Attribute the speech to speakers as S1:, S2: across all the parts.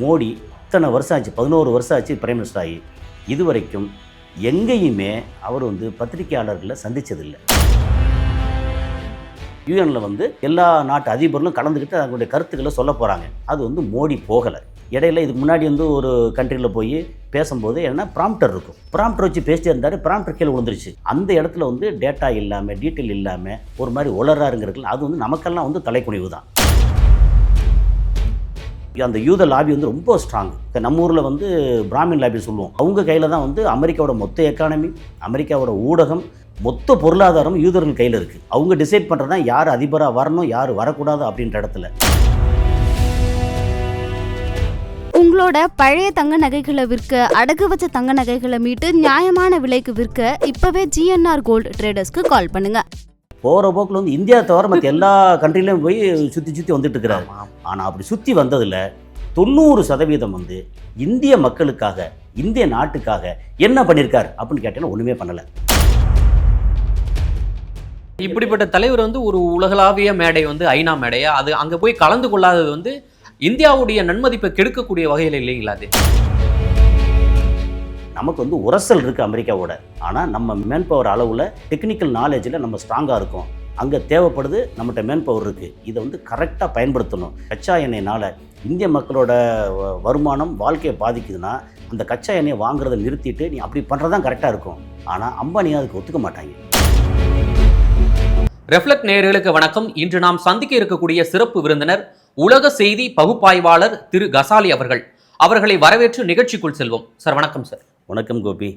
S1: மோடி இத்தனை வருஷம் ஆச்சு பதினோரு வருஷம் ஆச்சு பிரைம் மினிஸ்டர் ஆகி. இது வரைக்கும் எங்கேயுமே அவர் வந்து பத்திரிகையாளர்களை சந்தித்ததில்லை யூஎனில் வந்து எல்லா நாட்டு அதிபர்களும் கலந்துக்கிட்டு அவங்களுடைய கருத்துக்களை சொல்ல போகிறாங்க அது வந்து மோடி போகலை. இடையில இதுக்கு முன்னாடி வந்து ஒரு கண்ட்ரியில் போய் பேசும்போது என்ன ப்ராம்ப்டர் இருக்கும். ப்ராம்ப்டர் வச்சு பேசிட்டு இருந்தார் ப்ராம்ப்டர் கீழே விழுந்துருச்சு. அந்த இடத்துல வந்து டேட்டா இல்லாமல் டீட்டெயில் இல்லாமல் ஒரு மாதிரி உளறாருங்கிறதுல அது வந்து நமக்கெல்லாம் வந்து தலைக்குனிவு தான். அந்த யூத லாபி வந்து ரொம்ப ஸ்ட்ராங் நம்ம ஊரில் வந்து பிராமின் லாபி சொல்லுவோம். அவங்க கையில் தான் வந்து அமெரிக்காவோட மொத்த எக்கானமி அமெரிக்காவோட ஊடகம் மொத்த பொருளாதாரம் யூதர்கள் கையில் இருக்குது அவங்க டிசைட் பண்ணுறது தான் யார் அதிபராக வரணும் யார் வரக்கூடாது அப்படின்ற இடத்துல.
S2: உங்களோட பழைய தங்க நகைகளை விற்க அடகு வச்ச தங்க நகைகளை மீட்டு நியாயமான விலைக்கு விற்க இப்பவே ஜிஎன்ஆர் கோல்டு ட்ரேடர்ஸ்க்கு கால் பண்ணுங்க.
S1: போகிற போக்கில் வந்து இந்தியா தவிர மற்ற எல்லா கண்ட்ரிலையும் போய் சுற்றி சுற்றி வந்துட்டு இருக்கிறாரு ஆனால் அப்படி சுற்றி வந்ததில் தொண்ணூறு சதவீதம் வந்து இந்திய மக்களுக்காக இந்திய நாட்டுக்காக என்ன பண்ணியிருக்கார் அப்படின்னு கேட்டேன்னா ஒன்றுமே பண்ணலை.
S3: இப்படிப்பட்ட தலைவர் வந்து ஒரு உலகளாவிய மேடை வந்து ஐநா மேடையா? அது அங்க போய் கலந்து கொள்ளாதது வந்து இந்தியாவுடைய நன்மதிப்பை கெடுக்கக்கூடிய வகையில் இல்லைங்களா அது?
S1: நமக்கு வந்து உரசல் இருக்குது அமெரிக்காவோட. ஆனால் நம்ம மேன் பவர் அளவில் டெக்னிக்கல் நாலேஜில் நம்ம ஸ்ட்ராங்காக இருக்கோம். அங்கே தேவைப்படுது நம்மகிட்ட மேன் பவர் இருக்குது இதை வந்து கரெக்டாக பயன்படுத்தணும். கச்சா எண்ணெய்னால் இந்திய மக்களோட வருமானம் வாழ்க்கையை பாதிக்குதுன்னா அந்த கச்சா எண்ணெயை வாங்குறதை நிறுத்திட்டு நீ அப்படி பண்ணுறது தான் கரெக்டாக இருக்கும். ஆனால் அம்பானியாக அதுக்கு ஒத்துக்க மாட்டாங்க.
S3: ரெஃப்ளெக்ட் நேயர்களுக்கு வணக்கம். இன்று நாம் சந்திக்க இருக்கக்கூடிய சிறப்பு விருந்தினர் உலக செய்தி பகுப்பாய்வாளர் திரு கசாலி அவர்கள். அவர்களை வரவேற்று நிகழ்ச்சிக்குள் செல்வோம். சார் வணக்கம் சார்.
S1: வணக்கம் கோபி.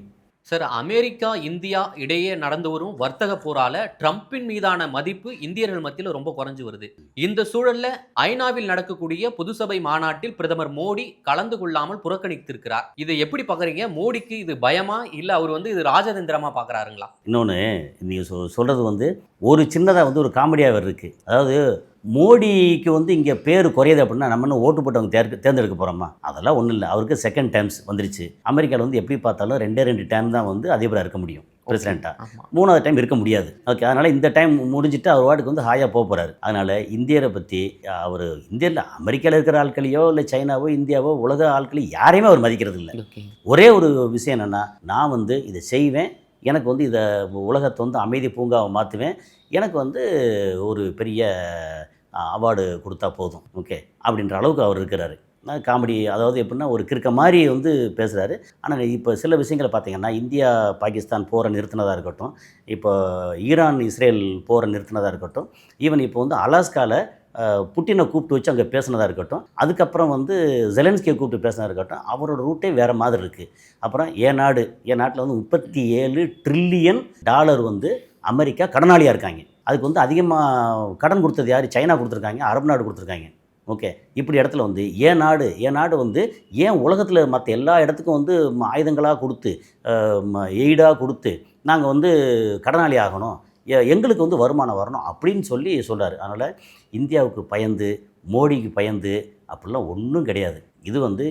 S3: சார் அமெரிக்கா இந்தியா இடையே நடந்து வரும் வர்த்தக போரால ட்ரம்பின் மீதான மதிப்பு இந்தியர்கள் மத்தியில் ரொம்ப குறைஞ்சு வருது. இந்த சூழல்ல ஐநாவில் நடக்கக்கூடிய பொதுசபை மாநாட்டில் பிரதமர் மோடி கலந்து கொள்ளாமல் புறக்கணித்திருக்கிறார். இதை எப்படி பாக்குறீங்க? மோடிக்கு இது பயமா? இல்ல அவர் வந்து இது ராஜதந்திரமா பாக்குறாருங்களா?
S1: இன்னொன்று நீங்கள் சொ சொல்கிறது வந்து ஒரு சின்னதாக வந்து ஒரு காமெடியாக இருக்குது அதாவது மோடிக்கு வந்து இங்கே பேர் குறையுது அப்படின்னா நம்ம இன்னும் ஓட்டு போட்டவங்க தேர்க்கு தேர்ந்தெடுக்க போகிறோமா அதெல்லாம் ஒன்றும் இல்லை. அவருக்கு செகண்ட் டைம்ஸ் வந்துருச்சு. அமெரிக்காவில் வந்து எப்படி பார்த்தாலும் ரெண்டே ரெண்டு டைம் தான் வந்து அதிபராக இருக்க முடியும் பிரசிடெண்ட்டாக மூணாவது டைம் இருக்க முடியாது. ஓகே அதனால் இந்த டைம் முடிஞ்சிட்டு அவர் வாட்டுக்கு வந்து ஹாயாக போக போகிறாரு அதனால் இந்தியரை பற்றி அவர் இந்தியாவில் அமெரிக்காவில் இருக்கிற ஆட்களையோ இல்லை சைனாவோ இந்தியாவோ உலக ஆட்களையோ யாரையுமே அவர் மதிக்கிறது இல்லை. ஒரே ஒரு விஷயம் என்னென்னா நான் வந்து இதை செய்வேன். எனக்கு வந்து இதை உலகத்தை வந்து அமைதி பூங்காவை மாற்றுவேன் எனக்கு வந்து ஒரு பெரிய அவார்டு கொடுத்தா போதும். ஓகே. அப்படின்ற அளவுக்கு அவர் இருக்கிறாரு. காமெடி அதாவது எப்படின்னா ஒரு கிறுக்க மாதிரி வந்து பேசுகிறாரு ஆனால் இப்போ சில விஷயங்களை பார்த்தீங்கன்னா இந்தியா பாகிஸ்தான் போரை நிறுத்தினதாக இருக்கட்டும் இப்போ ஈரான் இஸ்ரேல் போரை நிறுத்தினதாக இருக்கட்டும் ஈவன் இப்போ வந்து அலாஸ்காவில் புட்டினை கூப்பிட்டு வச்சு அங்கே பேசினதாக இருக்கட்டும் அதுக்கப்புறம் வந்து ஜெலன்ஸ்கியை கூப்பிட்டு பேசினதாக இருக்கட்டும் அவரோட ரூட்டே வேறு மாதிரி இருக்குது அப்புறம் என் நாடு என் நாட்டில் வந்து முப்பத்தி ஏழு ட்ரில்லியன் டாலர் வந்து அமெரிக்கா கடனாளியாக இருக்காங்க. அதுக்கு வந்து அதிகமாக கடன் கொடுத்தது யார்? சைனா கொடுத்துருக்காங்க அரபு நாடு கொடுத்துருக்காங்க. ஓகே. இப்படி இடத்துல வந்து ஏன் நாடு? ஏன் நாடு வந்து ஏன் உலகத்தில் மற்ற எல்லா இடத்துக்கும் வந்து ஆயுதங்களாக கொடுத்து எய்டாக கொடுத்து நாங்கள் வந்து கடனாளி ஆகணும்? எ- எங்களுக்கு வந்து வருமானம் வரணும் அப்படின்னு சொல்லி சொல்கிறார் அதனால் இந்தியாவுக்கு பயந்து மோடிக்கு பயந்து அப்படிலாம் ஒன்றும் கிடையாது. இது வந்து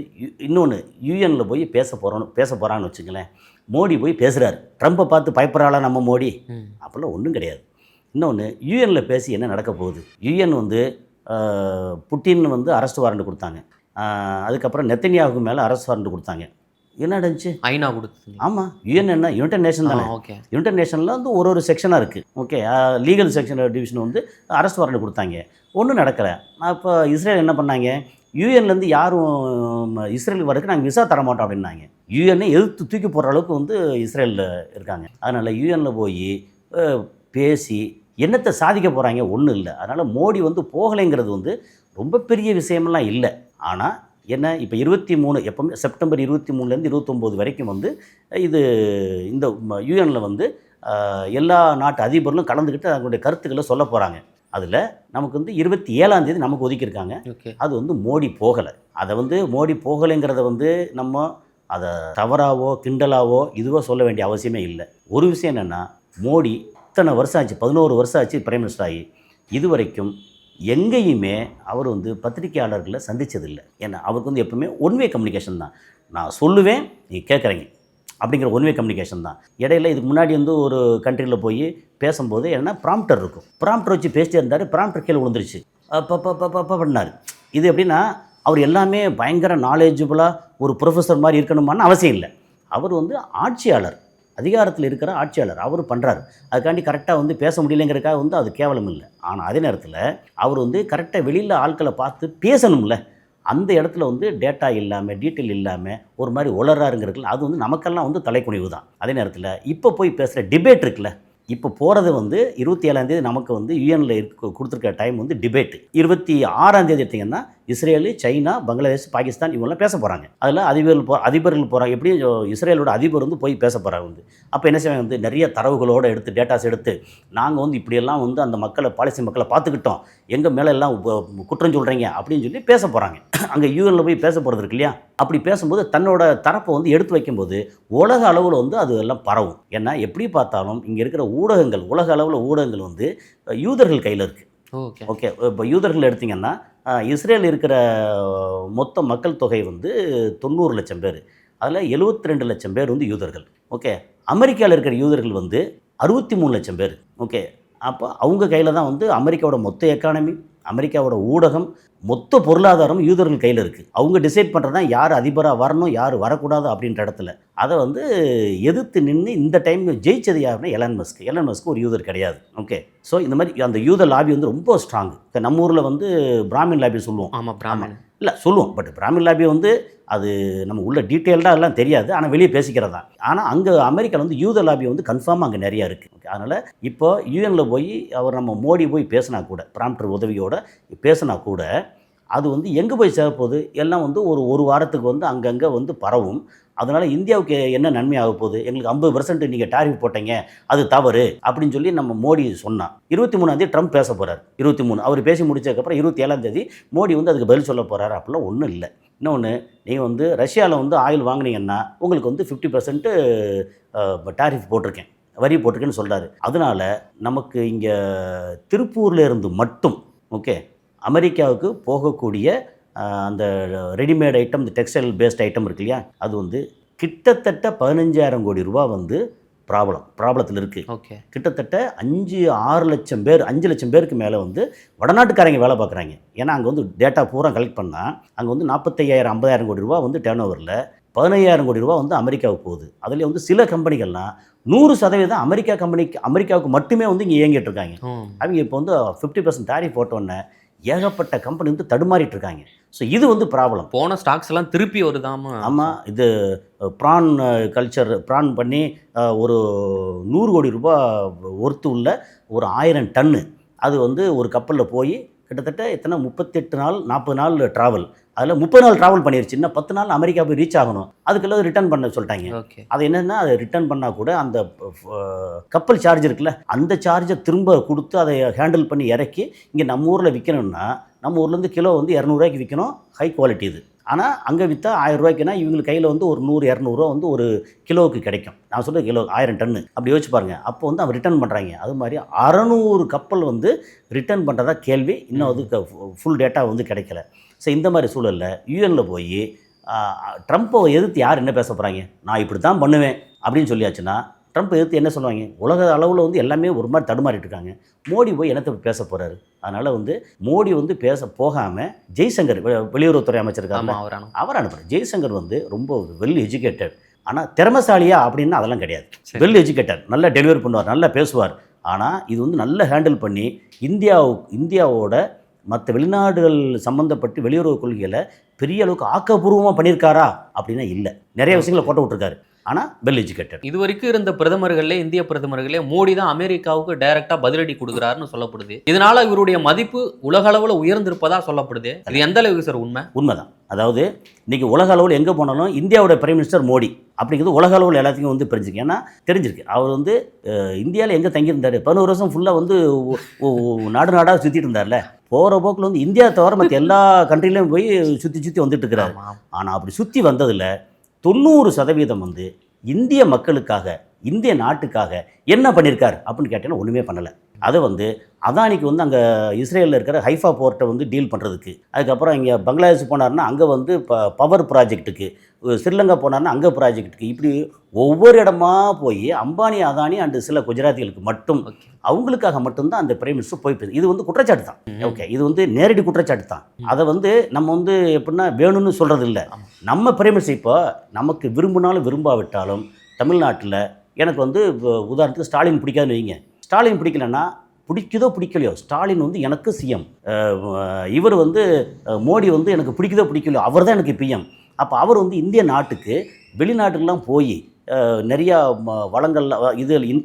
S1: இன்னொன்று யூஎனில் போய் பேச போகிறோன்னு பேச போகிறான்னு வச்சுங்களேன் மோடி போய் பேசுகிறாரு ட்ரம்ப்பை பார்த்து பயப்படுறாளா நம்ம மோடி? அப்படிலாம் ஒன்றும் கிடையாது. இன்னொன்று யூஎனில் பேசி என்ன நடக்க போகுது? யுஎன் வந்து புட்டின் வந்து அரெஸ்ட் வாரண்ட் கொடுத்தாங்க. அதுக்கப்புறம் நெத்தனியாவுக்கு மேலே அரெஸ்ட் வாரண்ட் கொடுத்தாங்க. என்ன நடந்துச்சு?
S3: ஐநா கொடுத்து
S1: ஆமாம் யுஎன் என்ன? யுனைடெட் நேஷன் தானே.
S3: ஓகே.
S1: யுனைடெட் நேஷனில் வந்து ஒரு ஒரு செக்ஷனாக இருக்குது ஓகே லீகல் செக்ஷன் டிவிஷன் வந்து அரெஸ்ட் வாரண்ட் கொடுத்தாங்க. ஒன்றும் நடக்கலை. அப்போ இஸ்ரேல் என்ன பண்ணாங்க? யூஎன்லேருந்து யாரும் இஸ்ரேலுக்கு வரதுக்கு நாங்கள் விசா தர மாட்டோம் அப்படின்னாங்க. யூஎன்னை எதிர்த்து தூக்கி போடுற அளவுக்கு வந்து இஸ்ரேலில் இருக்காங்க. அதனால் யூஎனில் போய் பேசி என்னத்தை சாதிக்க போகிறாங்க ஒன்றும் இல்லை. அதனால் மோடி வந்து போகலைங்கிறது வந்து ரொம்ப பெரிய விஷயமெல்லாம் இல்லை. ஆனால் என்ன இப்போ இருபத்தி மூணு எப்போவுமே செப்டம்பர் இருபத்தி மூணுலேருந்து இருபத்தொம்போது வரைக்கும் வந்து இது இந்த யூஎனில் வந்து எல்லா நாட்டு அதிபர்களும் கலந்துக்கிட்டு அவங்களுடைய கருத்துக்களை சொல்ல போகிறாங்க அதில் நமக்கு வந்து இருபத்தி ஏழாம் தேதி நமக்கு ஒதுக்கியிருக்காங்க. அது வந்து மோடி போகலை. அதை வந்து மோடி போகலைங்கிறத வந்து நம்ம அதை தவறாவோ கிண்டலாவோ இதுவோ சொல்ல வேண்டிய அவசியமே இல்லை. ஒரு விஷயம் என்னென்னா மோடி இத்தனை வருஷம் ஆச்சு பதினோரு வருஷம் ஆச்சு பிரைம் மினிஸ்டர் ஆகி. இது வரைக்கும் எங்கேயுமே அவர் வந்து பத்திரிகையாளர்களை சந்திச்சதில்லை. ஏன்னா அவருக்கு வந்து எப்பவுமே ஒன்வே கம்யூனிகேஷன் தான். நான் சொல்லுவேன் நீ கேட்குறீங்க அப்படிங்கிற ஒன்வே கம்யூனிகேஷன் தான். இடையில இதுக்கு முன்னாடி வந்து ஒரு கண்ட்ரியில் போய் பேசும்போது என்ன ப்ராம்ப்டர் இருக்கும். ப்ராம்ப்டர் வச்சு பேசிட்டே இருந்தார் ப்ராம்ப்டர் கீழே விழுந்துருச்சு. அப்போ பண்ணார் இது எப்படின்னா அவர் எல்லாமே பயங்கர நாலேஜபிளாக ஒரு ப்ரொஃபஸர் மாதிரி இருக்கணுமான்னு அவசியம் இல்லை. அவர் வந்து ஆட்சியாளர் அதிகாரத்தில் இருக்கிற ஆட்சியாளர். அவர் பண்ணுறாரு அதுக்காண்டி கரெக்டாக வந்து பேச முடியலைங்கிறதுக்காக வந்து அது கேவலம் இல்லை. ஆனால் அதே நேரத்தில் அவர் வந்து கரெக்டாக வெளியில் ஆட்களை பார்த்து பேசணும்ல. அந்த இடத்துல வந்து டேட்டா இல்லாமல் டீட்டெயில் இல்லாமல் ஒரு மாதிரி உளறாருங்கிறதுல அது வந்து நமக்கெல்லாம் வந்து தலைக்குனிவு தான். அதே நேரத்தில் இப்போ போய் பேசுகிற டிபேட் இருக்குல்ல இப்போ போகிறது வந்து இருபத்தி ஏழாம் தேதி நமக்கு வந்து யூஎனில் இருக்க கொடுத்துருக்க டைம் வந்து டிபேட் இருபத்தி ஆறாம் தேதி எடுத்திங்கன்னா இஸ்ரேலு சைனா பங்களாதேஷ் பாகிஸ்தான் இவங்கெல்லாம் பேச போகிறாங்க அதில் அதிபர்கள் போ அதிபர்கள் போகிறாங்க எப்படி இஸ்ரேலோட அதிபர் வந்து போய் பேச போகிறாங்க வந்து. அப்போ என்ன செய்வாங்க வந்து நிறைய தரவுகளோடு எடுத்து டேட்டாஸ் எடுத்து நாங்கள் வந்து இப்படியெல்லாம் வந்து அந்த மக்களை பாலஸ்தீன் மக்களை பார்த்துக்கிட்டோம். எங்கள் மேலே எல்லாம் குற்றம் சொல்கிறீங்க அப்படின்னு சொல்லி பேச போகிறாங்க அங்கே யூஎனில் போய் பேச போகிறது இருக்கு இல்லையா? அப்படி பேசும்போது தன்னோட தரப்பை வந்து எடுத்து வைக்கும்போது உலக அளவில் வந்து அது எல்லாம் பரவும். ஏன்னா எப்படி பார்த்தாலும் இங்கே இருக்கிற ஊடகங்கள் உலக அளவில் ஊடகங்கள் வந்து யூதர்கள் கையில் இருக்குது
S3: ஓகே
S1: ஓகே இப்போ யூதர்கள் எடுத்திங்கன்னா இஸ்ரேல் இருக்கிற மொத்த மக்கள் தொகை வந்து தொண்ணூறு லட்சம் பேர். அதில் 72 ரெண்டு லட்சம் பேர் வந்து யூதர்கள். ஓகே? அமெரிக்காவில் இருக்கிற யூதர்கள் வந்து அறுபத்தி மூணு லட்சம் பேர். ஓகே? அப்போ அவங்க கையில் தான் வந்து அமெரிக்காவோட மொத்த எக்கானமி அமெரிக்காவோட ஊடகம் மொத்த பொருளாதாரம் யூதர்கள் கையில் இருக்குது அவங்க டிசைட் பண்ணுறது தான் யார் அதிபராக வரணும் யார் வரக்கூடாது அப்படின்ற இடத்துல. அதை வந்து எதிர்த்து நின்று இந்த டைம் ஜெயிச்சது யாருன்னா எலன் மஸ்க். எலன் மஸ்க் ஒரு யூதர் கிடையாது. ஓகே ஸோ இந்த மாதிரி அந்த யூத லாபி வந்து ரொம்ப ஸ்ட்ராங் நம்ம ஊரில் வந்து பிராமின் லாபி சொல்லுவோம்.
S3: ஆமா பிராமணன்
S1: இல்லை சொல்லுவோம். பட் பிராமின் லாபி வந்து அது நம்ம உள்ள டீட்டெயில்டாக எல்லாம் தெரியாது. ஆனால் வெளியே பேசிக்கிறது. தான் ஆனால் அங்கே அமெரிக்காவில் வந்து யூத லாபி வந்து கன்ஃபார்மாக அங்கே நிறையா இருக்குது ஓகே அதனால் இப்போ யூஎனில் போய் அவர் நம்ம மோடி போய் பேசினா கூட பிராம்டர் உதவியோட பேசினா கூட அது வந்து எங்கே போய் சேரப்போகுது? எல்லாம் வந்து ஒரு ஒரு வாரத்துக்கு வந்து அங்கங்கே வந்து பரவும். அதனால் இந்தியாவுக்கு என்ன நன்மை ஆக போகுது? எங்களுக்கு ஐம்பது பர்சன்ட் நீங்கள் டாரிஃப் போட்டீங்க. அது தவறு. அப்படின்னு சொல்லி நம்ம மோடி சொன்னான். இருபத்தி மூணாந்தேதி ட்ரம்ப் பேச போகிறார் இருபத்தி மூணு. அவர் பேசி முடிச்சதுக்கப்புறம் இருபத்தி ஏழாந்தேதி மோடி வந்து அதுக்கு பதில் சொல்ல போகிறாரு அப்படிலாம் ஒன்றும் இல்லை. இன்னொன்று நீங்கள் வந்து ரஷ்யாவில் வந்து ஆயில் வாங்கினீங்கன்னா உங்களுக்கு வந்து ஃபிஃப்டி பர்சன்ட்டு டாரிஃப் போட்டிருக்கேன். வரி போட்டிருக்கேன்னு சொல்கிறாரு அதனால நமக்கு இங்கே திருப்பூரில் இருந்து மட்டும் ஓகே அமெரிக்காவுக்கு போகக்கூடிய அந்த ரெடிமேட் ஐட்டம் இந்த டெக்ஸ்டைல் பேஸ்ட் ஐட்டம் இருக்கு இல்லையா? அது வந்து கிட்டத்தட்ட பதினஞ்சாயிரம் கோடி ரூபா வந்து ப்ராப்ளம் ப்ராப்ளத்தில் இருக்குது
S3: ஓகே.
S1: கிட்டத்தட்ட அஞ்சு ஆறு லட்சம் பேர் அஞ்சு லட்சம் பேருக்கு மேலே வந்து வடநாட்டுக்காரங்க வேலை பார்க்குறாங்க. ஏன்னா அங்கே வந்து டேட்டா பூரா கலெக்ட் பண்ணால் அங்கே வந்து நாற்பத்தையாயிரம் ஐம்பதாயிரம் கோடி ரூபா வந்து டேர்ன் ஓவரில் பதினையாயிரம் கோடி ரூபா வந்து அமெரிக்காவுக்கு போகுது. அதுலேயே வந்து சில கம்பெனிகள்லாம் நூறு சதவீதம் அமெரிக்கா கம்பெனிக்கு அமெரிக்காவுக்கு மட்டுமே வந்து இங்கே இயங்கிட்டு இருக்காங்க. அவங்க இப்போ வந்து ஃபிஃப்டி பர்சன்ட் டாரிஃப் போட்டோன்னே ஏகப்பட்ட கம்பெனி வந்து தடுமாறிட்டு இருக்காங்க ஸோ இது வந்து ப்ராப்ளம்
S3: போன ஸ்டாக்ஸ் எல்லாம் திருப்பி வருதாமா
S1: ஆமாம் இது ப்ரான் கல்ச்சர் ப்ரான் பண்ணி ஒரு நூறு கோடி ரூபாய் ஒர்த்து உள்ள ஒரு ஆயிரம் டன்னு அது வந்து ஒரு கப்பலில் போய் கிட்டத்தட்ட எத்தனை முப்பத்தெட்டு நாள் நாற்பது நாள் ட்ராவல் அதில் முப்பது நாள் ட்ராவல் பண்ணிருச்சு. இன்னும் பத்து நாள் அமெரிக்கா போய் ரீச் ஆகணும். அதுக்கெல்லாம் ரிட்டர்ன் பண்ண சொல்லிட்டாங்க.
S3: ஓகே
S1: அது என்னென்னா அதை ரிட்டர்ன் பண்ணால் கூட அந்த கப்பல் சார்ஜ் இருக்குல்ல அந்த சார்ஜை திரும்ப கொடுத்து அதை ஹேண்டில் பண்ணி இறக்கி இங்கே நம்ம ஊரில் விற்கணும்னா நம்ம ஊர்லேருந்து கிலோ வந்து இரநூறுவாய்க்கு விற்கணும் ஹை குவாலிட்டி இது. ஆனால் அங்கே விற்றா ஆயிரம் ரூபாய்க்குனா இவங்களுக்கு கையில் வந்து ஒரு நூறு இரநூறுவா வந்து ஒரு கிலோவுக்கு கிடைக்கும். நான் சொல்ல கிலோ ஆயிரம் டன்னு. அப்படி யோசிச்சு பாருங்க. அப்போ வந்து அவன் ரிட்டர்ன் பண்ணுறாங்க அது மாதிரி அறநூறு கப்பல் வந்து ரிட்டர்ன் பண்ணுறதா கேள்வி. இன்னும் அதுக்கு ஃபுல் டேட்டா வந்து கிடைக்கல. ஸோ இந்த மாதிரி சூழலில் யூஎனில் போய் ட்ரம்ப்பை எதிர்த்து யார் என்ன பேச போகிறாங்க நான் இப்படி தான் பண்ணுவேன் அப்படின்னு சொல்லியாச்சுன்னா ட்ரம்ப் எதிர்த்து என்ன சொல்லுவாங்க? உலக அளவில் வந்து எல்லாமே ஒரு மாதிரி தடுமாறிட்டு இருக்காங்க மோடி போய் என்னத்தை பேச போகிறாரு அதனால் வந்து மோடி வந்து பேச போகாமல் ஜெய்சங்கர் வெளியுறவுத்துறை அமைச்சர்
S3: ஆமா
S1: இருக்காருல்ல,
S3: அவர்
S1: அவர் அனுப்புகிறார் ஜெய்சங்கர் வந்து ரொம்ப வெல் எஜுகேட்டட் ஆனால் திறமசாலியா அப்படின்னா அதெல்லாம் கிடையாது. வெல் எஜுகேட்டட் நல்லா டெலிவரி பண்ணுவார் நல்லா பேசுவார். ஆனால் இது வந்து நல்லா ஹேண்டில் பண்ணி இந்தியாவு இந்தியாவோட மற்ற வெளிநாடுகள் சம்மந்தப்பட்டு வெளியுறவு கொள்கைகளை பெரிய அளவுக்கு ஆக்கப்பூர்வமாக பண்ணியிருக்காரா அப்படின்னா இல்லை. நிறைய விஷயங்களை போட்டு விட்டுருக்காரு. ஆனால் வெல் எஜுகேட்டட்
S3: இது வரைக்கும் இருந்த பிரதமர்களே இந்திய பிரதமர்களே மோடி தான் அமெரிக்காவுக்கு டைரக்டா பதிலடி கொடுக்குறாருன்னு சொல்லப்படுது. இதனால இவருடைய மதிப்பு உலக அளவுல உயர்ந்திருப்பதா சொல்லப்படுது. இது எந்த அளவுக்கு சார் உண்மை?
S1: உண்மைதான். அதாவது இன்னைக்கு உலக அளவில் எங்கே போனாலும் இந்தியாவோட பிரைம் மினிஸ்டர் மோடி அப்படிங்கிறது உலக அளவில் எல்லாத்துக்கும் வந்து தெரிஞ்சிருக்கு ஏன்னா தெரிஞ்சிருக்கு. அவர் வந்து இந்தியாவில் எங்கே தங்கியிருந்தார்? பதினோரு வருஷம் ஃபுல்லாக வந்து நாடு நாடாக சுற்றிட்டு இருந்தார்ல. போகிற போக்கில் வந்து இந்தியா தவிர மற்ற எல்லா கண்ட்ரிலையும் போய் சுற்றி சுற்றி வந்துட்டு இருக்கிறாரு. ஆனால் அப்படி சுற்றி வந்ததில் தொண்ணூறு சதவீதம் வந்து இந்திய மக்களுக்காக இந்திய நாட்டுக்காக என்ன பண்ணியிருக்கார் அப்படின்னு கேட்டீங்கன்னா ஒன்றுமே பண்ணலை. அதை வந்து அதானிக்கு வந்து அங்கே இஸ்ரேலில் இருக்கிற ஹைஃபா போர்ட்டை வந்து டீல் பண்ணுறதுக்கு அதுக்கப்புறம் இங்கே பங்களாதேஷ் போனார்னா அங்கே வந்து ப பவர் ப்ராஜெக்ட்டுக்கு. ஸ்ரீலங்கா போனார்னா அங்கே ப்ராஜெக்ட்டுக்கு இப்படி ஒவ்வொரு இடமா போய் அம்பானி அதானி அண்டு சில குஜராத்திகளுக்கு மட்டும் அவங்களுக்காக மட்டும்தான் அந்த பிரைம் மினிஸ்டர் போய் இது வந்து குற்றச்சாட்டு தான். ஓகே இது வந்து நேரடி குற்றச்சாட்டு தான். அதை வந்து நம்ம வந்து எப்படின்னா வேணும்னு சொல்கிறது இல்லை. நம்ம பிரைம் மினிஸ்டர் இப்போ நமக்கு விரும்பினாலும் விரும்பாவிட்டாலும் தமிழ்நாட்டில் எனக்கு வந்து உதாரணத்துக்கு ஸ்டாலின் பிடிக்காதுன்னு வைங்க. ஸ்டாலின் பிடிக்கலன்னா பிடிக்குதோ பிடிக்கலையோ ஸ்டாலின் வந்து எனக்கு சிஎம் இவர் வந்து மோடி வந்து எனக்கு பிடிக்குதோ பிடிக்கலையோ அவர் தான் எனக்கு பிஎம் அப்போ அவர் வந்து இந்திய நாட்டுக்கு வெளிநாட்டுக்கெல்லாம் போய் நிறையா ம- வளங்கள்லாம் இது இன்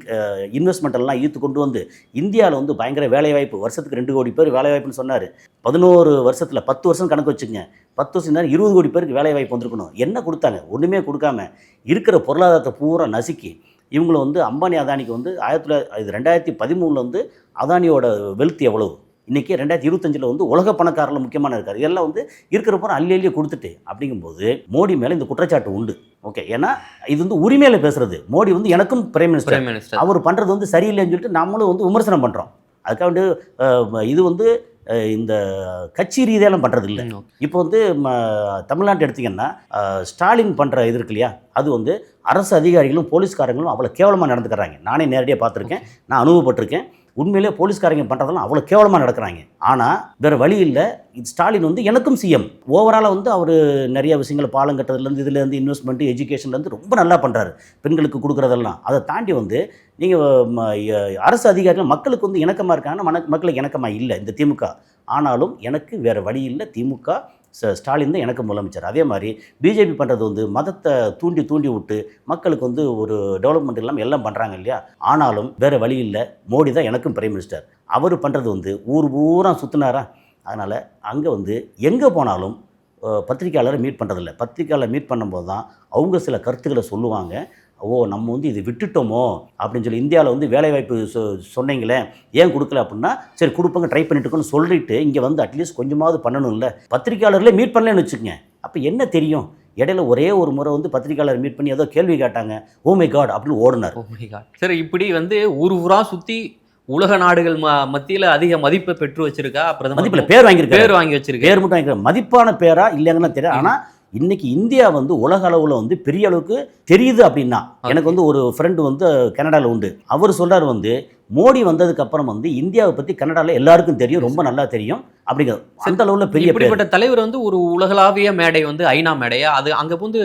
S1: இன்வெஸ்ட்மெண்ட்டெல்லாம் ஈர்த்து கொண்டு வந்து இந்தியாவில் வந்து பயங்கர வேலைவாய்ப்பு வருஷத்துக்கு ரெண்டு கோடி பேர் வேலைவாய்ப்புன்னு சொன்னார். பதினோரு வருஷத்தில் பத்து வருஷம் கணக்கு வச்சுங்க பத்து வருஷம் நேரம் இருபது கோடி பேருக்கு வேலைவாய்ப்பு வந்திருக்கணும். என்ன கொடுத்தாங்க? ஒன்றுமே கொடுக்காம இருக்கிற பொருளாதாரத்தை பூரா நசுக்கி இவங்கள வந்து அம்பானி அதானிக்கு வந்து ஆயிரத்தி தொள்ளாயிரத்தி இது ரெண்டாயிரத்தி பதிமூணில் வந்து அதானியோட வெல்த் எவ்வளவு? இன்றைக்கி ரெண்டாயிரத்தி இருபத்தஞ்சில் வந்து உலக பணக்காரில் முக்கியமான இருக்கார். இதெல்லாம் வந்து இருக்கிற பூரா அள்ளி அள்ளியே கொடுத்துட்டு அப்படிங்கும்போது மோடி மேலே இந்த குற்றச்சாட்டு உண்டு. ஓகே ஏன்னா இது வந்து உரிமையில் பேசுறது. மோடி வந்து எனக்கும் பிரைம் மினிஸ்டர். அவர் பண்ணுறது வந்து சரியில்லைன்னு சொல்லிட்டு நம்மளும் வந்து விமர்சனம் பண்ணுறோம் அதுக்காக வந்து இது வந்து இந்த கட்சி ரீதியெல்லாம் பண்ணுறது இல்லை. இப்போ வந்து தமிழ்நாட்டு எடுத்திங்கன்னா ஸ்டாலின் பண்ணுற இது இருக்கு இல்லையா? அது வந்து அரசு அதிகாரிகளும் போலீஸ்காரங்களும் அவ்வளோ கேவலமாக நடந்துக்கிறாங்க. நானே நேரடியாக பார்த்துருக்கேன். நான் அனுபவப்பட்டிருக்கேன். உண்மையிலே போலீஸ்காரங்க பண்ணுறதெல்லாம் அவ்வளோ கேவலமாக நடக்கிறாங்க. ஆனால் வேறு வழி இல்லை. இது ஸ்டாலின் வந்து எனக்கும் சிஎம் ஓவராலாக வந்து அவர் நிறைய விஷயங்களை பாலம் கட்டுறதுலேருந்து இதுலேருந்து இன்வெஸ்ட்மெண்ட் எஜுகேஷன்லேருந்து ரொம்ப நல்லா பண்ணுறாரு பெண்களுக்கு கொடுக்குறதெல்லாம். அதை தாண்டி வந்து நீங்கள் அரசு அதிகாரிகள் மக்களுக்கு வந்து இணக்கமாக இருக்காங்கன்னா மன மக்களுக்கு இணக்கமாக இல்லை இந்த திமுக. ஆனாலும் எனக்கு வேறு வழி இல்லை. திமுக ஸ்டாலின் தான் எனக்கு முதலமைச்சர். அதே மாதிரி பிஜேபி பண்ணுறது வந்து மதத்தை தூண்டி தூண்டி விட்டு மக்களுக்கு வந்து ஒரு டெவலப்மெண்ட் இல்லாமல் எல்லாம் பண்ணுறாங்க இல்லையா? ஆனாலும் வேறு வழி இல்லை. மோடி தான் எனக்கும் பிரைம் மினிஸ்டர் அவர் பண்ணுறது வந்து ஊர் பூரா சுற்றினாரா அதனால் அங்கே வந்து எங்கே போனாலும் பத்திரிக்கையாளரை மீட் பண்ணுறதில்ல பத்திரிக்கையாளரை மீட் பண்ணும்போது தான் அவங்க சில கருத்துக்களை சொல்லுவாங்க. ஓ நம்ம வந்து இது விட்டுட்டோமோ? அப்படின்னு சொல்லி இந்தியாவில் வந்து வேலைவாய்ப்பு சொ சொன்னீங்களே ஏன் கொடுக்கல அப்படின்னா சரி கொடுப்பாங்க ட்ரை பண்ணிட்டு இருக்கோம்னு சொல்லிட்டு இங்கே வந்து அட்லீஸ்ட் கொஞ்சமாவது பண்ணணும்ல. பத்திரிக்கையாளர்களே மீட் பண்ணலன்னு வச்சுக்கோங்க. அப்போ என்ன தெரியும்? இடையில ஒரே ஒரு முறை வந்து பத்திரிக்கையாளர் மீட் பண்ணி ஏதோ கேள்வி கேட்டாங்க. ஓ மை காட் அப்படின்னு ஓடினார்.
S3: Oh my God. சரி இப்படி வந்து ஊர் ஊரா சுத்தி உலக நாடுகள் ம- மத்தியில அதிக மதிப்பை பெற்று வச்சிருக்கா பிரதமர்
S1: மதிப்பில் பேர் வாங்கியிருக்காரு.
S3: பேர் வாங்கி வச்சிருக்க
S1: பேர் மட்டும் வாங்கிக்கிற மதிப்பான பேரா இல்லைங்கன்னு தெரியாது. ஆனால் இன்னைக்கு இந்தியா வந்து உலக அளவில் வந்து பெரிய அளவுக்கு தெரியுது அப்படின்னா எனக்கு வந்து ஒரு ஃப்ரெண்டு வந்து கனடாவில் உண்டு. அவர் சொல்றாரு வந்து மோடி வந்ததுக்கு அப்புறம் வந்து இந்தியாவை பற்றி கனடாவில் எல்லாருக்கும் தெரியும் ரொம்ப நல்லா தெரியும் அப்படிங்கிறது அந்த அளவில் பெரிய பேர்.
S3: இப்படிப்பட்ட தலைவர் வந்து ஒரு உலகளாவிய மேடை வந்து ஐநா மேடையா? அது அங்க வந்து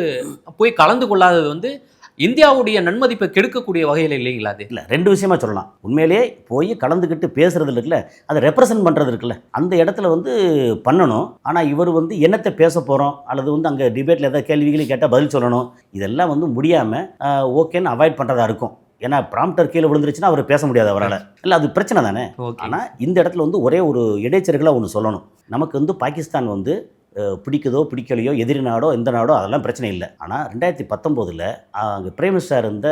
S3: போய் கலந்து கொள்ளாதது வந்து இந்தியாவுடைய நன்மதிப்பை கெடுக்கக்கூடிய வகையில இல்லைங்களா அது?
S1: இல்லை ரெண்டு விஷயமா சொல்லலாம். உண்மையிலேயே போய் கலந்துக்கிட்டு பேசுறது இருக்குல்ல அதை ரெப்ரசன்ட் பண்ணுறது இருக்குல்ல அந்த இடத்துல வந்து பண்ணணும். ஆனால் இவர் வந்து என்னத்தை பேச போகிறோம் அல்லது வந்து அங்கே டிபேட்டில் ஏதாவது கேள்விகளும் கேட்டால் பதில் சொல்லணும். இதெல்லாம் வந்து முடியாமல் ஓகேன்னு அவாய்ட் பண்ணுறதா இருக்கும். ஏன்னா ப்ராம்ப்டர் கீழே விழுந்துருச்சுன்னா அவர் பேச முடியாது அவரால். இல்லை அது பிரச்சனை தானே? ஆனால் இந்த இடத்துல வந்து ஒரே ஒரு இடைச்செருகலாக ஒன்று சொல்லணும். நமக்கு வந்து பாகிஸ்தான் வந்து பிடிக்குதோ பிடிக்கலையோ எதிரி நாடோ எந்த நாடோ அதெல்லாம் பிரச்சனை இல்லை. ஆனால் ரெண்டாயிரத்தி பத்தொம்போதில் அங்கே பிரைம் மினிஸ்டர் இருந்த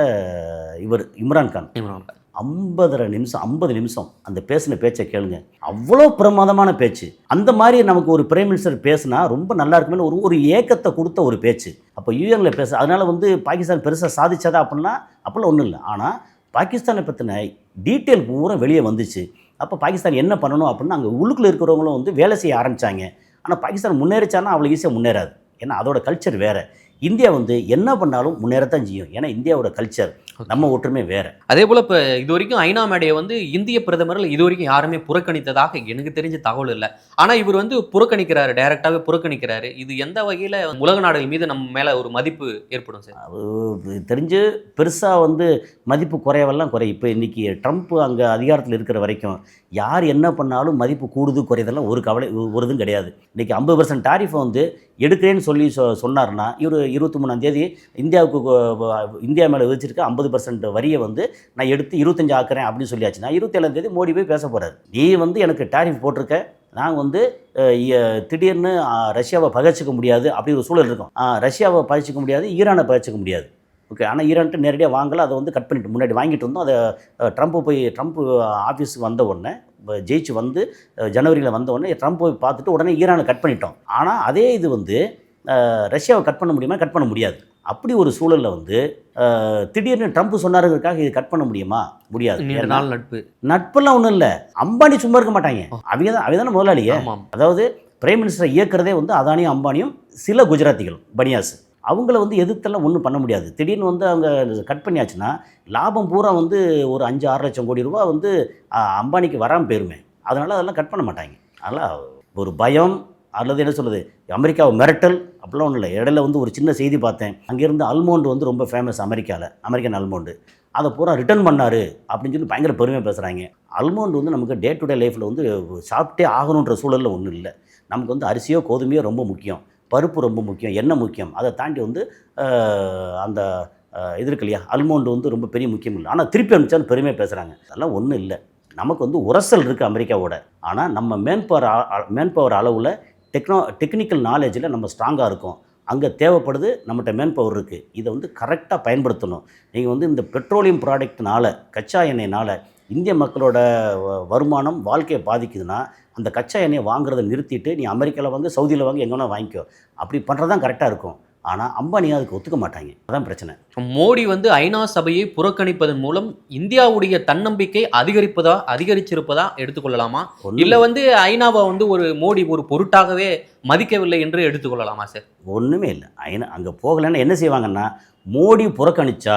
S1: இவர் இம்ரான்கான்
S3: இம்ரான் கான்.
S1: ஐம்பதரை நிமிஷம் ஐம்பது நிமிஷம் அந்த பேசின பேச்சை கேளுங்க. அவ்வளோ பிரமாதமான பேச்சு. அந்த மாதிரி நமக்கு ஒரு பிரைம் மினிஸ்டர் பேசினா ரொம்ப நல்லா இருக்குமே ஒரு ஒரு ஏக்கத்தை கொடுத்த ஒரு பேச்சு. அப்போ யூஎன்ல பேச அதனால் வந்து பாகிஸ்தான் பெருசாக சாதிச்சதா அப்படின்னா அப்படிலாம் ஒன்றும் இல்லை. ஆனால் பாகிஸ்தானை பற்றின டீட்டெயில் பூரா வெளியே வந்துச்சு. அப்போ பாகிஸ்தான் என்ன பண்ணணும் அப்படின்னா அங்கே உள்ளுக்குள்ள இருக்கிறவங்களும் வந்து வேலை செய்ய ஆரம்பித்தாங்க ஆனால் பாகிஸ்தான் முன்னேறிச்சானா அவ்வளோ ஈஸியாக முன்னேறாது. ஏன்னா அதோட கல்ச்சர் வேறு. இந்தியா வந்து என்ன பண்ணாலும் முன்னேறத்தான் செய்யும். ஏன்னா இந்தியாவோட கல்ச்சர் நம்ம ஒற்றுமை வேறு.
S3: அதே போல இப்ப இது வரைக்கும் ஐநா மேடையை வந்து இந்திய பிரதமர்கள் இது வரைக்கும் யாருமே புறக்கணித்ததாக எனக்கு தெரிஞ்ச தகவல் இல்லை. ஆனா இவர் வந்து புறக்கணிக்கிறாரு டைரக்டாவே புறக்கணிக்கிறாரு. இது எந்த வகையில உலக நாடுகள் மீது நம்ம மேல ஒரு மதிப்பு ஏற்படும் சார்?
S1: அது தெரிஞ்சு பெருசாக வந்து மதிப்பு குறையவெல்லாம் குறையும் இப்போ இன்றைக்கி ட்ரம்ப் அங்கே அதிகாரத்தில் இருக்கிற வரைக்கும் யார் என்ன பண்ணாலும் மதிப்பு கூடுது குறையதெல்லாம் ஒரு கவலை ஒரு இதுவும் கிடையாது. இன்றைக்கி ஐம்பது பர்சன்ட் டாரிஃபை வந்து எடுக்கிறேன்னு சொல்லி சொ சொன்னார்னா இவர் இருபத்தி மூணாம் தேதி இந்தியாவுக்கு இந்தியா மேலே விதிச்சிருக்க ஐம்பது பர்சன்ட் வரியை வந்து நான் எடுத்து இருபத்தஞ்சு ஆக்குறேன் அப்படின்னு சொல்லியாச்சுன்னா இருபத்தேழாம் தேதி மோடி போய் பேச போகிறார் நீ வந்து எனக்கு டேரிஃப் போட்டிருக்க. நான் வந்து திடீர்னு ரஷ்யாவை பகைச்சிக்க முடியாது அப்படி ஒரு சூழல் இருக்கும். ரஷ்யாவை பகைச்சிக்க முடியாது ஈரானை பகைச்சிக்க முடியாது. ஓகே ஆனால் ஈரான்ட்டு நேரடியாக வாங்கலை அதை வந்து கட் பண்ணிட்டு முன்னாடி வாங்கிட்டு இருந்தோம் அதை ட்ரம்ப் போய் ட்ரம்ப் ஆஃபீஸுக்கு வந்த உடனே ஜெயிச்சு வந்து ஜனவரியில் வந்த உடனே ட்ரம்ப் போய் பார்த்துட்டு உடனே ஈரானை கட் பண்ணிட்டோம். ஆனால் அதே இது வந்து ரஷ்யாவை கட் பண்ண முடியுமா? கட் பண்ண முடியாது. அப்படி ஒரு சூழலில் வந்து திடீர்னு ட்ரம்ப் சொன்னாருங்கிறதுக்காக இது கட் பண்ண முடியுமா? முடியாது.
S3: நாள் நட்பு.
S1: நட்பெல்லாம் ஒன்றும் இல்லை. அம்பானி சும்மா இருக்க மாட்டாங்க. அவங்க தான் அவங்க தானே முதலாளியே. அதாவது பிரைம் மினிஸ்டரை இயக்குறதே வந்து அதானியும் அம்பானியும் சில குஜராத்திகள் பனியாஸ். அவங்கள வந்து எதிர்த்தெல்லாம் ஒன்றும் பண்ண முடியாது. திடீர்னு வந்து அவங்க கட் பண்ணியாச்சுன்னா லாபம் பூரா வந்து ஒரு அஞ்சு ஆறு லட்சம் கோடி ரூபா வந்து அம்பானிக்கு வராமல் போயிருமே. அதனால் அதெல்லாம் கட் பண்ண மாட்டாங்க. அதனால் ஒரு பயம் அல்லது என்ன சொல்லுது அமெரிக்காவை மிரட்டல் அப்படிலாம் ஒன்றும் இல்லை. இடையில வந்து ஒரு சின்ன செய்தி பார்த்தேன். அங்கேருந்து அல்மோண்டு வந்து ரொம்ப ஃபேமஸ் அமெரிக்காவில் அமெரிக்கன் அல்மோண்டு. அதை பூரா ரிட்டர்ன் பண்ணார் அப்படின்னு சொல்லி பயங்கர பெருமையாக பேசுகிறாங்க அல்மோண்டு வந்து நமக்கு டே டு டே லைஃப்பில் வந்து சாப்பிட்டே ஆகணுன்ற சூழலில் ஒன்றும் இல்லை. நமக்கு வந்து அரிசியோ கோதுமையோ ரொம்ப முக்கியம். பருப்பு ரொம்ப முக்கியம் எண்ணெய் முக்கியம். அதை தாண்டி வந்து அந்த இது இருக்கு இல்லையா அல்மோண்டு வந்து ரொம்ப பெரிய முக்கியம் இல்லை. ஆனால் திருப்பி அனுப்பிச்சாலும் பெருமையாக பேசுகிறாங்க அதெல்லாம் ஒன்றும் இல்லை. நமக்கு வந்து உரசல் இருக்குது அமெரிக்காவோட. ஆனால் நம்ம மேன்பவர் மேன்பவர் அளவில் டெக்னோ டெக்னிக்கல் நாலேஜில் நம்ம ஸ்ட்ராங்காக இருக்கோம். அங்கே தேவைப்படுது நம்மகிட்ட மேன் பவர் இருக்குது இதை வந்து கரெக்டாக பயன்படுத்தணும். நீங்கள் வந்து இந்த பெட்ரோலியம் ப்ராடக்ட்னால கச்சா எண்ணெய்னால் இந்திய மக்களோட வருமானம் வாழ்க்கையை பாதிக்குதுன்னா அந்த கச்சா எண்ணெயை வாங்குறதை நிறுத்திட்டு நீ அமெரிக்காவில் வாங்க சவுதியில் வாங்க எங்கே வேணால் வாங்கிக்கோ. அப்படி பண்ணுறது தான் கரெக்டாக இருக்கும். ஆனால் அம்பானி அதுக்கு ஒத்துக்க மாட்டாங்க. அதான் பிரச்சனை.
S3: மோடி வந்து ஐநா சபையை புறக்கணிப்பதன் மூலம் இந்தியாவுடைய தன்னம்பிக்கை அதிகரிப்பதா அதிகரிச்சிருப்பதா எடுத்துக்கொள்ளலாமா? இல்ல வந்து ஐநாவை வந்து ஒரு மோடி ஒரு பொருட்டாகவே மதிக்கவில்லை என்று எடுத்துக்கொள்ளலாமா சார்?
S1: ஒன்றுமே இல்லை. ஐநா அங்கே போகலைன்னா என்ன செய்வாங்கன்னா மோடி புறக்கணிச்சா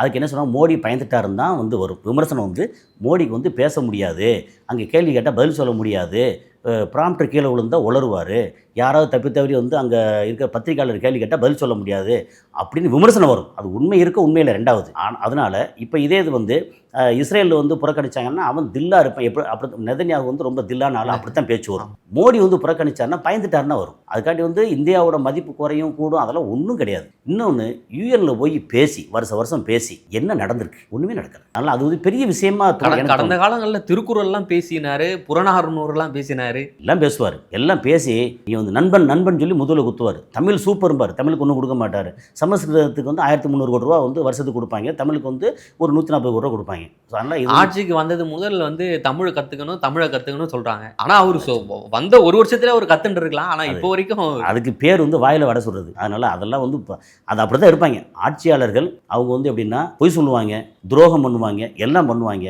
S1: அதுக்கு என்ன சொன்னால் மோடி பயந்துட்டாருன்னு தான் வந்து வரும். விமர்சனம் வந்து மோடிக்கு வந்து பேச முடியாது. அங்கே கேள்வி கேட்டால் பதில் சொல்ல முடியாது. ப்ராம்ப்டர் கீழே விழுந்தால் உளருவார் யாராவது தப்பி தவறி வந்து அங்கே இருக்கிற பத்திரிக்கையாளர் கேள்வி கேட்டால் பதில் சொல்ல முடியாது. அப்படின்னு விமர்சனம் வரும். அது உண்மை இருக்க உண்மையில் ரெண்டாவது. ஆனால் அதனால் இப்போ இதே இது வந்து அஹ், இஸ்ரேல் வந்து புறக்கணிச்சாங்கன்னா அவன் தில்லா இருப்பான். எப்படி அப்படி நெதன்யாகு வந்து ரொம்ப தில்லான ஆள் அப்படித்தான் பேச்சு வரும். மோடி வந்து புறக்கணிச்சாருன்னா பயந்துட்டாருன்னா வரும். அதுக்காண்டி வந்து இந்தியாவோட மதிப்பு குறையும் கூடும் அதெல்லாம் ஒன்றும் கிடையாது. இன்னொன்று யூஎன்ல போய் பேசி வருஷ வருஷம் பேசி என்ன நடந்திருக்கு? ஒன்றுமே நடக்கல. அதனால் அது வந்து பெரிய விஷயமா.
S3: கடந்த காலங்கள்ல திருக்குறள் எல்லாம் பேசினாரு புறநானூறுலாம் பேசினாரு.
S1: எல்லாம் பேசுவார். எல்லாம் பேசி நீ வந்து நண்பன் நண்பன் சொல்லி முதுகில் குத்துவார். தமிழ் சூப்பர்ம்பார். தமிழுக்கு ஒன்றும் கொடுக்க மாட்டார். சமஸ்கிருதத்துக்கு வந்து ஆயிரத்தி முந்நூறு கோடி ரூபா வந்து வருஷத்துக்கு கொடுப்பாங்க. தமிழுக்கு வந்து ஒரு நூற்றி நாற்பது கோடி ரூபா கொடுப்பாங்க. ஸோ அதனால்
S3: ஆட்சிக்கு வந்தது முதல் வந்து தமிழை கத்துக்கணும் தமிழை கத்துக்கணும் சொல்றாங்க. ஆனா அவரு சொ- வந்த ஒரு வருஷத்துல அவர் கத்துட்டு இருக்கலாம். ஆனா இப்போ வரைக்கும்
S1: அதுக்கு பேர் வந்து வாயில் வடை சொல்கிறது அதனால் அதெல்லாம் வந்து இப்போ அது அப்படி தான் இருப்பாங்க. ஆட்சியாளர்கள் அவங்க வந்து எப்படின்னா பொய் சொல்லுவாங்க துரோகம் பண்ணுவாங்க எல்லாம் பண்ணுவாங்க.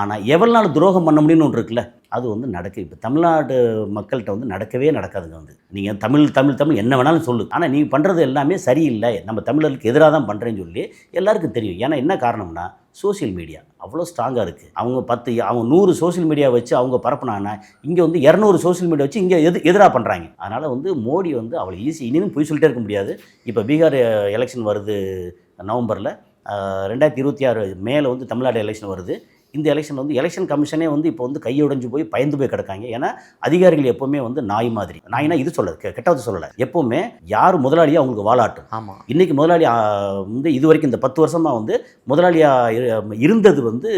S1: ஆனால் எவ்வளோ நாள் துரோகம் பண்ண முடியும்னு ஒன்று இருக்குல்ல அது வந்து நடக்கு இப்போ தமிழ்நாடு மக்கள்கிட்ட வந்து நடக்கவே நடக்காதுங்க வந்து. நீங்கள் தமிழ் தமிழ் தமிழ் என்ன வேணாலும் சொல்லு. ஆனால் நீங்கள் பண்ணுறது எல்லாமே சரியில்லை. நம்ம தமிழர்களுக்கு எதிராக தான் பண்ணுறேன்னு சொல்லி எல்லாருக்கும் தெரியும். ஏன்னா என்ன காரணம்னா சோஷியல் மீடியா அவ்வளோ ஸ்ட்ராங்காக இருக்குது அவங்க பத்து அவங்க நூறு சோஷியல் மீடியா வச்சு அவங்க பரப்புனாங்கன்னா இங்கே வந்து இரநூறு சோஷியல் மீடியா வச்சு இங்கே எது எதிராக பண்ணுறாங்க அதனால் வந்து மோடி வந்து அவ்வளோ ஈஸி இனியும் போய் சொல்லிட்டே இருக்க முடியாது. இப்போ பீகார் எலெக்ஷன் வருது நவம்பரில். ரெண்டாயிரத்தி இருபத்தி ஆறு மேலே வந்து தமிழ்நாடு எலெக்ஷன் வருது. இந்த எலெக்ஷன் வந்து எலெக்ஷன் கமிஷனே வந்து இப்போ வந்து கையுடைஞ்சு போய் பயந்து போய் கிடக்காங்க. ஏன்னா அதிகாரிகள் எப்போவுமே வந்து நாய் மாதிரி. நாய்னா இது சொல்லலை கெ- கெட்டது சொல்லலை. எப்போவுமே யார் முதலாளியோ அவங்களுக்கு வாலாட்டும்
S3: ஆமா.
S1: இன்றைக்கி முதலாளி வந்து இது வரைக்கும் இந்த பத்து வருஷமாக வந்து முதலாளியாக இருந்தது வந்து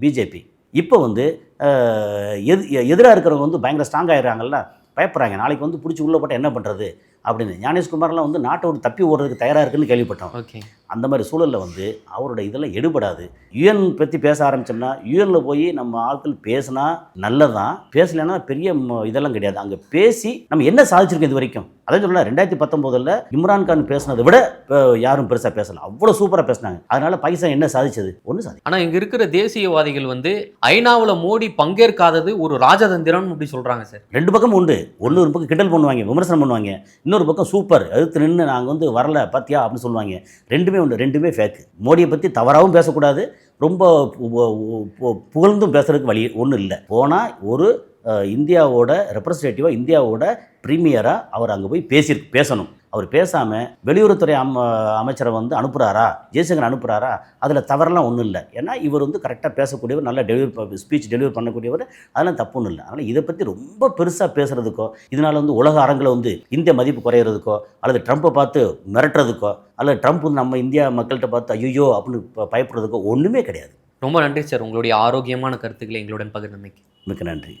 S1: பிஜேபி. இப்போ வந்து எது எதிராக இருக்கிறவங்க வந்து பயங்கர ஸ்ட்ராங் ஆயிடுறாங்கல்ல பயப்படுறாங்க. நாளைக்கு வந்து பிடிச்சி உள்ளே போட்டால் என்ன பண்ணுறது அப்படின்னு. ஞானேஷ்குமார்லாம் வந்து நாட்டை விட்டு தப்பி ஓடுறதுக்கு தயாராக இருக்குன்னு கேள்விப்பட்டோம்.
S3: ஓகே.
S1: அந்த மாதிரி சூழலில் வந்து அவரோட இதெல்லாம் எடுபடாது. யுஎன் பற்றி பேச ஆரம்பிச்சோம்னா யுஎனில் போய் நம்ம ஆட்கள் பேசினா நல்லதான் பேசலைன்னா பெரிய இதெல்லாம் கிடையாது. அங்கே பேசி நம்ம என்ன சாதிச்சிருக்கோம் இது வரைக்கும்? அதான் சொல்லலாம் ரெண்டாயிரத்தி பத்தொம்போதில் இம்ரான் கான் பேசினதை விட யாரும் பெருசாக பேசல. அவ்வளோ சூப்பராக பேசினாங்க. அதனால பாகிஸ்தான் என்ன சாதிச்சது? ஒன்றும் சாதி
S3: ஆனா இங்க இருக்கிற தேசியவாதிகள் வந்து ஐநாவுல மோடி பங்கேற்காதது ஒரு ராஜதந்திரம் அப்படி சொல்றாங்க சார்.
S1: ரெண்டு பக்கம் உண்டு. ஒன்று ஒரு பக்கம் கிண்டல் பண்ணுவாங்க விமர்சனம் பண்ணுவாங்க. இன்னொரு பக்கம் சூப்பர். எதிர்த்து நின்று நாங்கள் வந்து வரல பாத்தியா? அப்படின்னு சொல்லுவாங்க. ரெண்டுமே ஒன்று ரெண்டுமே ஃபேக்கு மோடியை பற்றி தவறாகவும் பேசக்கூடாது. ரொம்ப புகழ்ந்தும் பேசுறதுக்கு வழி ஒன்றும் இல்லை. போனால் ஒரு இந்தியாவோட ரெப்ரசன்டேட்டிவாக இந்தியாவோட ப்ரீமியராக அவர் அங்கே போய் பேசி பேசணும். அவர் பேசாமல் வெளியுறவுத்துறை அம அமைச்சரை வந்து அனுப்புகிறாரா ஜெய்சங்கர் அனுப்புகிறாரா அதில் தவறெல்லாம் ஒன்றும் இல்லை. ஏன்னா இவர் வந்து கரெக்டாக பேசக்கூடியவர் நல்லா டெலிவரி ஸ்பீச் டெலிவரி பண்ணக்கூடியவர். அதெல்லாம் தப்பு ஒன்றும் இல்லை. அதனால் இதை பற்றி ரொம்ப பெருசாக பேசுகிறதுக்கோ இதனால் வந்து உலக அரங்கில் வந்து இந்திய மதிப்பு குறையிறதுக்கோ அல்லது ட்ரம்ப்பை பார்த்து மிரட்டுறதுக்கோ அல்லது ட்ரம்ப் வந்து நம்ம இந்தியா மக்கள்கிட்ட பார்த்து ஐயோ அப்படின்னு ப- பயப்படுறதுக்கோ ஒன்றுமே கிடையாது.
S3: ரொம்ப நன்றி சார். உங்களுடைய ஆரோக்கியமான கருத்துக்களை எங்களுடன் பகிர்ந்தமைக்கு.
S1: மிக்க நன்றி.